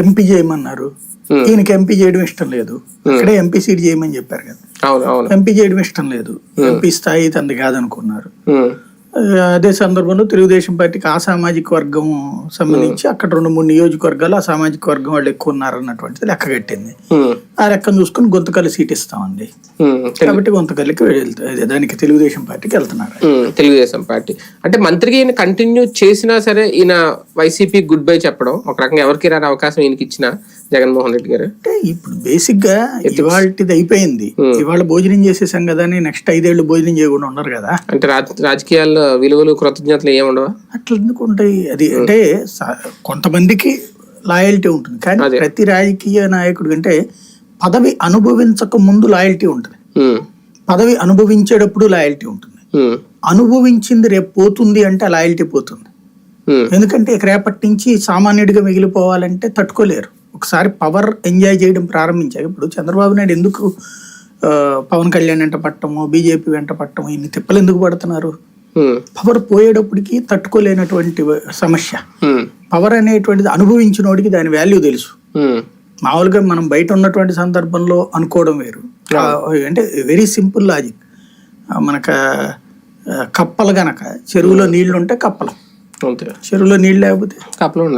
MP చేయమన్నారు. Hmm. ఈయనకి MP చేయడం ఇష్టం లేదు. అక్కడే ఎంపీ సీట్ చేయమని చెప్పారు కదా. ఎంపీ చేయడం ఇష్టం లేదు. ఎంపీ స్థాయి తనది కాదనుకున్నారు. అదే సందర్భంలో తెలుగుదేశం పార్టీకి ఆ సామాజిక వర్గం సంబంధించి అక్కడ రెండు మూడు నియోజకవర్గాలు ఆ సామాజిక వర్గం వాళ్ళు ఎక్కువ ఉన్నారు అన్నటువంటిది లెక్క కట్టింది. ఉమ్, ఆ లెక్కను చూసుకుని గొంతకల్లి సీట్ ఇస్తామండి. కాబట్టి గొంతకల్లికి వెళ్తా దానికి తెలుగుదేశం పార్టీకి వెళ్తున్నారు తెలుగుదేశం పార్టీ. అంటే మంత్రిగా ఈయన కంటిన్యూ చేసినా సరే ఈయన వైసీపీ గుడ్ బై చెప్పడం ఒక రకంగా ఎవరికి రాని అవకాశం ఈయనకి ఇచ్చిన జగన్మోహన్ రెడ్డి గారు? అంటే ఇప్పుడు బేసిక్గా ఇవాళది అయిపోయింది. ఇవాళ భోజనం చేసేసాం కదా అని నెక్స్ట్ ఐదేళ్ళు భోజనం చేయకుండా ఉన్నారు కదా. అంటే రాజ- రాజకీయాల్లో విలువలు కృతజ్ఞతలు ఏమి ఉండవా? అట్లా ఎందుకు ఉంటాయి? అది అంటే కొంతమందికి లాయల్టీ ఉంటుంది. కానీ. ప్రతి రాజకీయ నాయకుడు అంటే పదవి అనుభవించక ముందు లాయల్టీ ఉంటుంది. పదవి అనుభవించేటప్పుడు లాయల్టీ ఉంటుంది. అనుభవించింది రేపు పోతుంది అంటే ఆ లాయల్టీ పోతుంది. ఎందుకంటే ఇక రేపటి నుంచి సామాన్యుడిగా మిగిలిపోవాలంటే తట్టుకోలేరు. ఒకసారి పవర్ ఎంజాయ్ చేయడం ప్రారంభించాక ఇప్పుడు చంద్రబాబు నాయుడు ఎందుకు పవన్ కళ్యాణ్ వెంట పట్టము బీజేపీ వెంట పట్టము ఇన్ని తిప్పలు ఎందుకు పడుతున్నారు? పవర్ పోయేటప్పటికి తట్టుకోలేనటువంటి సమస్య. పవర్ అనేటువంటిది అనుభవించినోడికి దాని వాల్యూ తెలుసు. మామూలుగా మనం బయట ఉన్నటువంటి సందర్భంలో అనుకోవడం వేరు. అంటే వెరీ సింపుల్ లాజిక్ మనకు కప్పలు గనక చెరువులో నీళ్ళు ఉంటే కప్పలం. చెరువులో నీళ్ళు లేకపోతే? కప్పలు